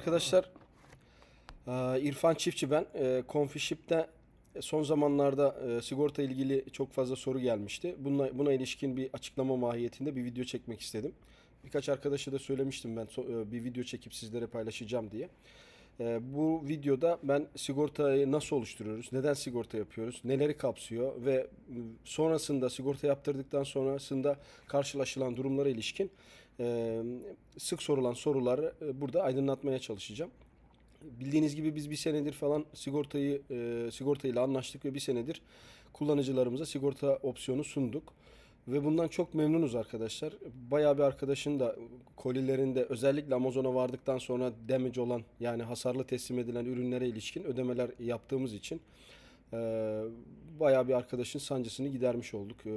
Arkadaşlar eee, İrfan Çiftçi ben. Eee, Confiship'te son zamanlarda eee, sigorta ilgili çok fazla soru gelmişti. Buna, buna ilişkin bir açıklama mahiyetinde bir video çekmek istedim. Birkaç arkadaşa da söylemiştim ben bir video çekip sizlere paylaşacağım diye. Bu videoda ben sigortayı nasıl oluşturuyoruz, neden sigorta yapıyoruz, neleri kapsıyor ve sonrasında sigorta yaptırdıktan sonrasında karşılaşılan durumlara ilişkin sık sorulan soruları burada aydınlatmaya çalışacağım. Bildiğiniz gibi biz bir senedir falan sigortayı sigortayla anlaştık ve bir senedir kullanıcılarımıza sigorta opsiyonu sunduk. Ve bundan çok memnunuz arkadaşlar. Bayağı bir arkadaşın da kolilerinde özellikle Amazon'a vardıktan sonra damage olan yani hasarlı teslim edilen ürünlere ilişkin ödemeler yaptığımız için bayağı bir arkadaşın sancısını gidermiş olduk. E,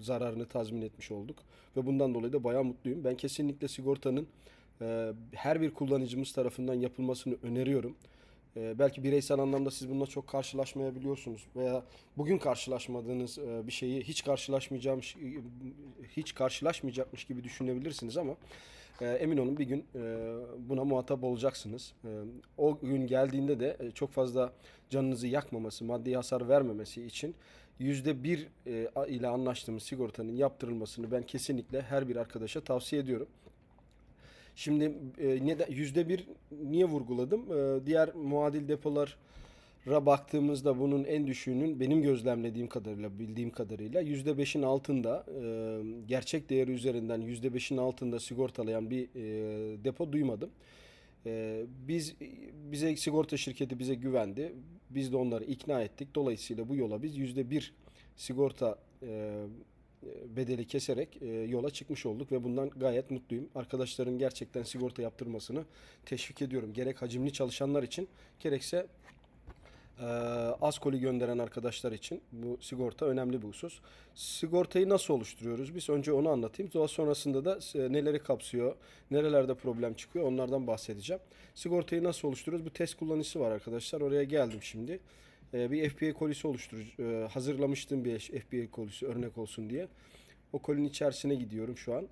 zararını tazmin etmiş olduk. Ve bundan dolayı da bayağı mutluyum. Ben kesinlikle sigortanın e, her bir kullanıcımız tarafından yapılmasını öneriyorum. E, belki bireysel anlamda siz bununla çok karşılaşmayabiliyorsunuz veya bugün karşılaşmadığınız e, bir şeyi hiç karşılaşmayacağımmış hiç karşılaşmayacakmış gibi düşünebilirsiniz ama emin olun bir gün e, buna muhatap olacaksınız. E, o gün geldiğinde de e, çok fazla canınızı yakmaması, maddi hasar vermemesi için yüzde bir e, ile anlaştığımız sigortanın yaptırılmasını ben kesinlikle her bir arkadaşa tavsiye ediyorum. Şimdi yüzde bir niye vurguladım? Diğer muadil depolara baktığımızda bunun en düşüğünün benim gözlemlediğim kadarıyla, bildiğim kadarıyla yüzde beşin altında gerçek değeri üzerinden yüzde beşin altında sigortalayan bir depo duymadım. Biz bize sigorta şirketi bize güvendi. Biz de onları ikna ettik. Dolayısıyla bu yola biz yüzde bir sigorta bedeli keserek yola çıkmış olduk ve bundan gayet mutluyum. Arkadaşların gerçekten sigorta yaptırmasını teşvik ediyorum. Gerek hacimli çalışanlar için gerekse e, az koli gönderen arkadaşlar için bu sigorta önemli bir husus. Sigortayı nasıl oluşturuyoruz? Biz önce onu anlatayım. Daha sonrasında da e, neleri kapsıyor, nerelerde problem çıkıyor onlardan bahsedeceğim. Sigortayı nasıl oluşturuyoruz? Bu test kullanıcısı var arkadaşlar. Oraya geldim şimdi. E, bir FBA kolisi oluşturucu e, hazırlamıştım bir FBA kolisi örnek olsun diye. O kolinin içerisine gidiyorum şu an.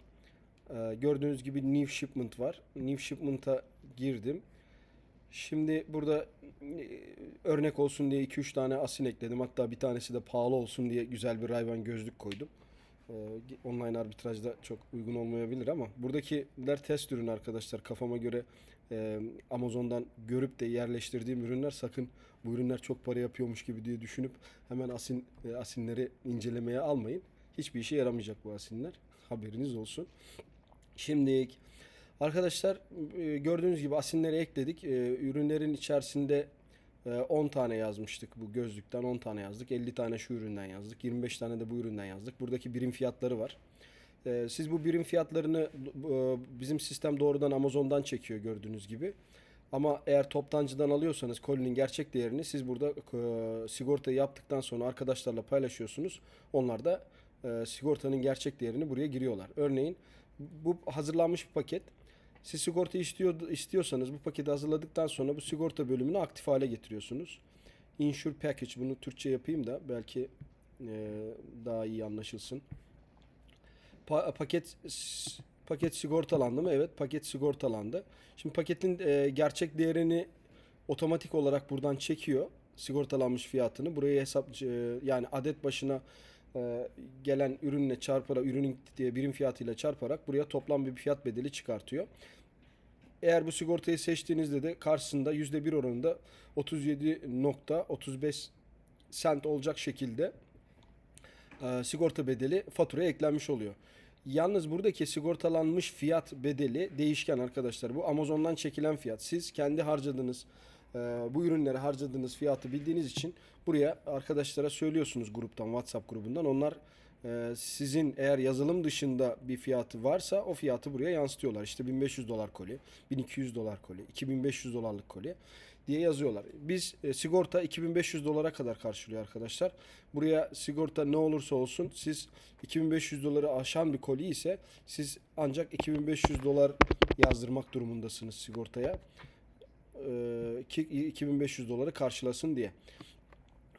E, gördüğünüz gibi new shipment var. New shipment'a girdim. Şimdi burada e, örnek olsun diye 2-3 tane asin ekledim. Hatta bir tanesi de pahalı olsun diye güzel bir Ray-Ban gözlük koydum. E, online arbitrajda çok uygun olmayabilir ama buradakiler test ürün arkadaşlar. Kafama göre e, Amazon'dan görüp de yerleştirdiğim ürünler sakın bu ürünler çok para yapıyormuş gibi diye düşünüp hemen asin e, asinleri incelemeye almayın. Hiçbir işe yaramayacak bu asinler. Haberiniz olsun. Şimdi arkadaşlar e, gördüğünüz gibi asinleri ekledik. E, ürünlerin içerisinde e, 10 tane yazmıştık bu gözlükten 10 tane yazdık. 50 tane şu üründen yazdık. 25 tane de bu üründen yazdık. Buradaki birim fiyatları var. E, Siz bu birim fiyatlarını e, bizim sistem doğrudan Amazon'dan çekiyor gördüğünüz gibi. Ama eğer toptancıdan alıyorsanız kolinin gerçek değerini siz burada e, sigortayı yaptıktan sonra arkadaşlarla paylaşıyorsunuz. Onlar da e, sigortanın gerçek değerini buraya giriyorlar. Örneğin bu hazırlanmış bir paket. Siz sigorta istiyor, istiyorsanız bu paketi hazırladıktan sonra bu sigorta bölümünü aktif hale getiriyorsunuz. Insure Package bunu Türkçe yapayım da belki e, daha iyi anlaşılsın. Pa- paket paket sigortalandı mı? Evet, paket sigortalandı. Şimdi paketin e, gerçek değerini otomatik olarak buradan çekiyor. Sigortalanmış fiyatını. Buraya hesap e, yani adet başına e, gelen ürünle çarparak ürünün birim fiyatıyla çarparak buraya toplam bir fiyat bedeli çıkartıyor. Eğer bu sigortayı seçtiğinizde de karşısında %1 oranında 37.35 sent olacak şekilde e, sigorta bedeli faturaya eklenmiş oluyor. Yalnız buradaki sigortalanmış fiyat bedeli değişken arkadaşlar. Bu Amazon'dan çekilen fiyat. Siz kendi harcadığınız bu ürünlere harcadığınız fiyatı bildiğiniz için buraya arkadaşlara söylüyorsunuz gruptan WhatsApp grubundan. Onlar e, sizin eğer yazılım dışında bir fiyatı varsa o fiyatı buraya yansıtıyorlar. İşte 1500 dolar koli, 1200 dolar koli, 2500 dolarlık koli diye yazıyorlar. Biz e, sigorta 2500 dolara kadar karşılıyor arkadaşlar. Buraya sigorta ne olursa olsun siz 2500 doları aşan bir koli ise siz ancak 2500 dolar yazdırmak durumundasınız sigortaya. Ee, ki 2500 doları karşılasın diye.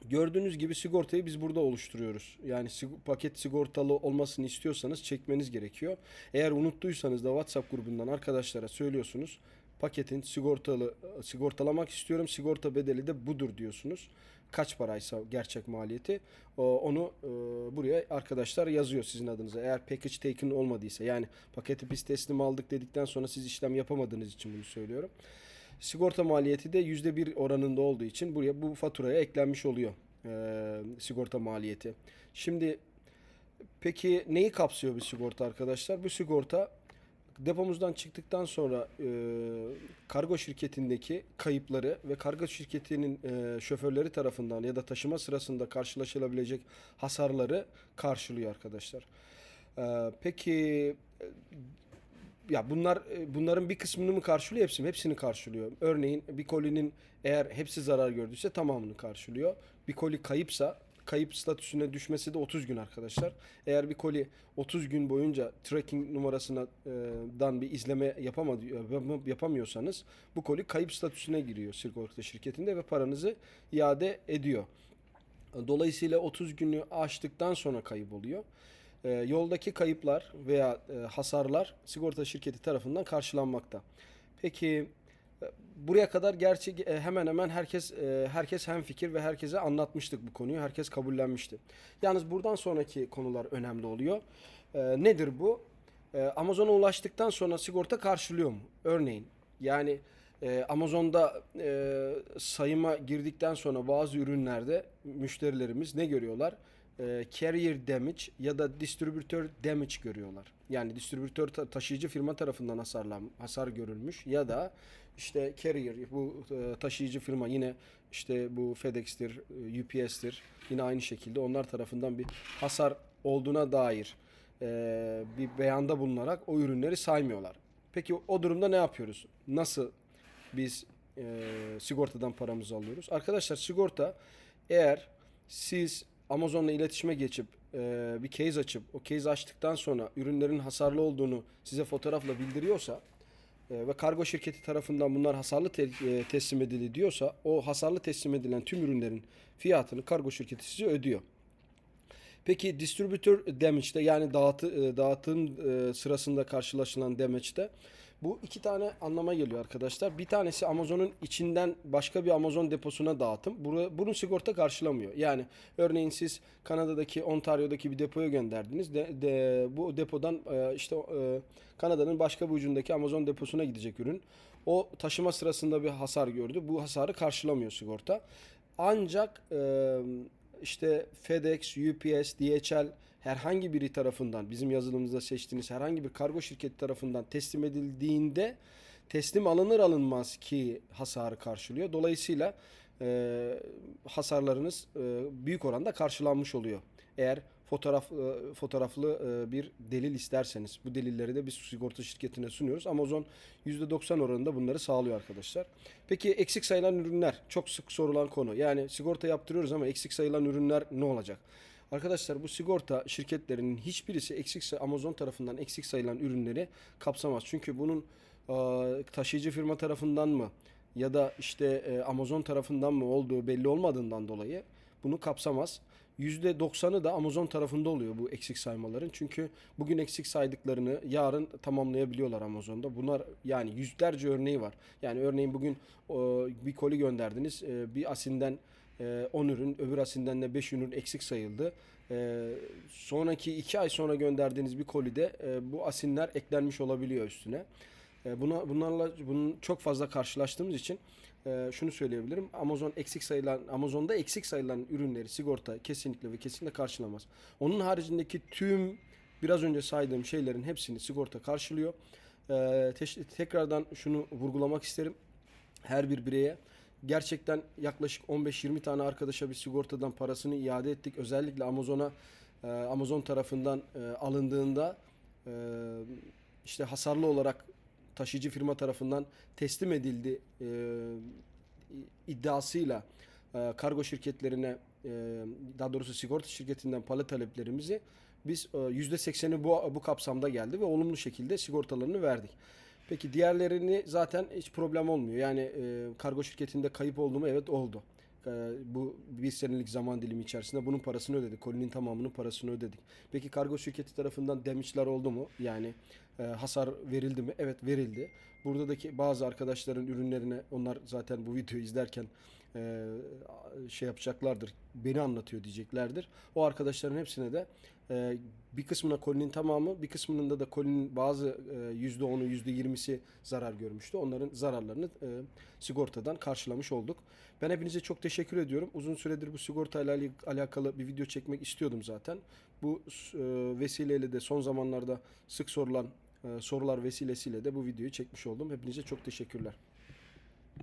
Gördüğünüz gibi sigortayı biz burada oluşturuyoruz. Yani paket sigortalı olmasını istiyorsanız çekmeniz gerekiyor. Eğer unuttuysanız da WhatsApp grubundan arkadaşlara söylüyorsunuz. paketin sigortalı sigortalamak istiyorum. Sigorta bedeli de budur diyorsunuz. Kaç paraysa gerçek maliyeti onu e, buraya arkadaşlar yazıyor sizin adınıza. Eğer package taken olmadıysa yani paketi biz teslim aldık dedikten sonra siz işlem yapamadığınız için bunu söylüyorum. Sigorta maliyeti de %1 oranında olduğu için buraya bu faturaya eklenmiş oluyor e, sigorta maliyeti. Şimdi peki neyi kapsıyor bu sigorta arkadaşlar? Bu sigorta depomuzdan çıktıktan sonra e, kargo şirketindeki kayıpları ve kargo şirketinin e, şoförleri tarafından ya da taşıma sırasında karşılaşılabilecek hasarları karşılıyor arkadaşlar. E, peki ya bunlar e, bunların bir kısmını mı karşılıyor hepsini hepsini karşılıyor. Örneğin bir kolinin eğer hepsi zarar gördüyse tamamını karşılıyor. Bir koli kayıpsa kayıp statüsüne düşmesi de 30 gün arkadaşlar. Eğer bir koli 30 gün boyunca tracking numarasına e, dan bir izleme yapamadı, yapam- yapamıyorsanız bu koli kayıp statüsüne giriyor sigorta şirketinde ve paranızı iade ediyor. Dolayısıyla 30 günü aştıktan sonra kayıp oluyor. Ee, yoldaki kayıplar veya e, hasarlar sigorta şirketi tarafından karşılanmakta. Peki e, buraya kadar gerçi e, hemen hemen herkes e, herkes hemfikir ve herkese anlatmıştık bu konuyu. Herkes kabullenmişti. Yalnız buradan sonraki konular önemli oluyor. E, nedir bu? E, Amazon'a ulaştıktan sonra sigorta karşılıyor mu? Örneğin yani e, Amazon'da e, sayıma girdikten sonra bazı ürünlerde müşterilerimiz ne görüyorlar? E, carrier damage ya da distribütör damage görüyorlar. Yani distribütör ta- taşıyıcı firma tarafından hasarlan hasar görülmüş ya da işte carrier bu e, taşıyıcı firma yine işte bu FedEx'tir, e, UPS'tir. Yine aynı şekilde onlar tarafından bir hasar olduğuna dair e, bir beyanda bulunarak o ürünleri saymıyorlar. Peki o durumda ne yapıyoruz? Nasıl biz e, sigortadan paramızı alıyoruz? Arkadaşlar sigorta eğer siz Amazon'la iletişime geçip e, bir case açıp o case açtıktan sonra ürünlerin hasarlı olduğunu size fotoğrafla bildiriyorsa e, ve kargo şirketi tarafından bunlar hasarlı te- e, teslim edildi diyorsa o hasarlı teslim edilen tüm ürünlerin fiyatını kargo şirketi size ödüyor. Peki distribütör damage'de yani dağıtı, e, dağıtım sırasında karşılaşılan damage'de bu iki tane anlama geliyor arkadaşlar. Bir tanesi Amazon'un içinden başka bir Amazon deposuna dağıtım. Bunu, sigorta karşılamıyor. Yani örneğin siz Kanada'daki Ontario'daki bir depoya gönderdiniz. De, de- bu depodan e, işte e, Kanada'nın başka bir ucundaki Amazon deposuna gidecek ürün. O taşıma sırasında bir hasar gördü. Bu hasarı karşılamıyor sigorta. Ancak e, işte FedEx, UPS, DHL herhangi biri tarafından bizim yazılımımızda seçtiğiniz herhangi bir kargo şirketi tarafından teslim edildiğinde teslim alınır alınmaz ki hasarı karşılıyor. Dolayısıyla e, hasarlarınız e, büyük oranda karşılanmış oluyor. Eğer fotoğraf e, fotoğraflı e, bir delil isterseniz bu delilleri de biz sigorta şirketine sunuyoruz. Amazon %90 oranında bunları sağlıyor arkadaşlar. Peki eksik sayılan ürünler çok sık sorulan konu. Yani sigorta yaptırıyoruz ama eksik sayılan ürünler ne olacak? Arkadaşlar bu sigorta şirketlerinin hiçbirisi eksik Amazon tarafından eksik sayılan ürünleri kapsamaz. Çünkü bunun taşıyıcı firma tarafından mı ya da işte e, Amazon tarafından mı olduğu belli olmadığından dolayı bunu kapsamaz. %90'ı da Amazon tarafında oluyor bu eksik saymaların. Çünkü bugün eksik saydıklarını yarın tamamlayabiliyorlar Amazon'da. Bunlar yani yüzlerce örneği var. Yani örneğin bugün bir koli gönderdiniz. E, bir asinden 10 ürün, öbür asinden de 5 ürün eksik sayıldı. E, sonraki 2 ay sonra gönderdiğiniz bir kolide e, bu asinler eklenmiş olabiliyor üstüne. E, buna bunlarla bunun çok fazla karşılaştığımız için e, şunu söyleyebilirim. Amazon eksik sayılan Amazon'da eksik sayılan ürünleri sigorta kesinlikle ve kesinlikle karşılamaz. Onun haricindeki tüm biraz önce saydığım şeylerin hepsini sigorta karşılıyor. E, teş- tekrardan şunu vurgulamak isterim. Her bir bireye gerçekten yaklaşık 15-20 tane arkadaşa bir sigortadan parasını iade ettik. Özellikle Amazon'a e, Amazon tarafından e, alındığında e, işte hasarlı olarak taşıyıcı firma tarafından teslim edildi iddiasıyla kargo şirketlerine daha doğrusu sigorta şirketinden para taleplerimizi biz e, %80'i bu, bu kapsamda geldi ve olumlu şekilde sigortalarını verdik. Peki diğerlerini zaten hiç problem olmuyor. Yani e, kargo şirketinde kayıp oldu mu? Evet oldu. E, bu bir senelik zaman dilimi içerisinde bunun parasını ödedik. Kolinin tamamının parasını ödedik. Peki kargo şirketi tarafından damage'ler oldu mu? Yani e, hasar verildi mi? Evet verildi. buradaki bazı arkadaşların ürünlerine onlar zaten bu videoyu izlerken e, şey yapacaklardır. Beni anlatıyor diyeceklerdir. O arkadaşların hepsine de e, bir kısmına kolinin tamamı, bir kısmında da kolinin bazı e, %10'u, %20'si zarar görmüştü. Onların zararlarını e, sigortadan karşılamış olduk. Ben hepinize çok teşekkür ediyorum. Uzun süredir bu sigortayla alakalı bir video çekmek istiyordum zaten. Bu e, vesileyle de son zamanlarda sık sorulan e, sorular vesilesiyle de bu videoyu çekmiş oldum. Hepinize çok teşekkürler.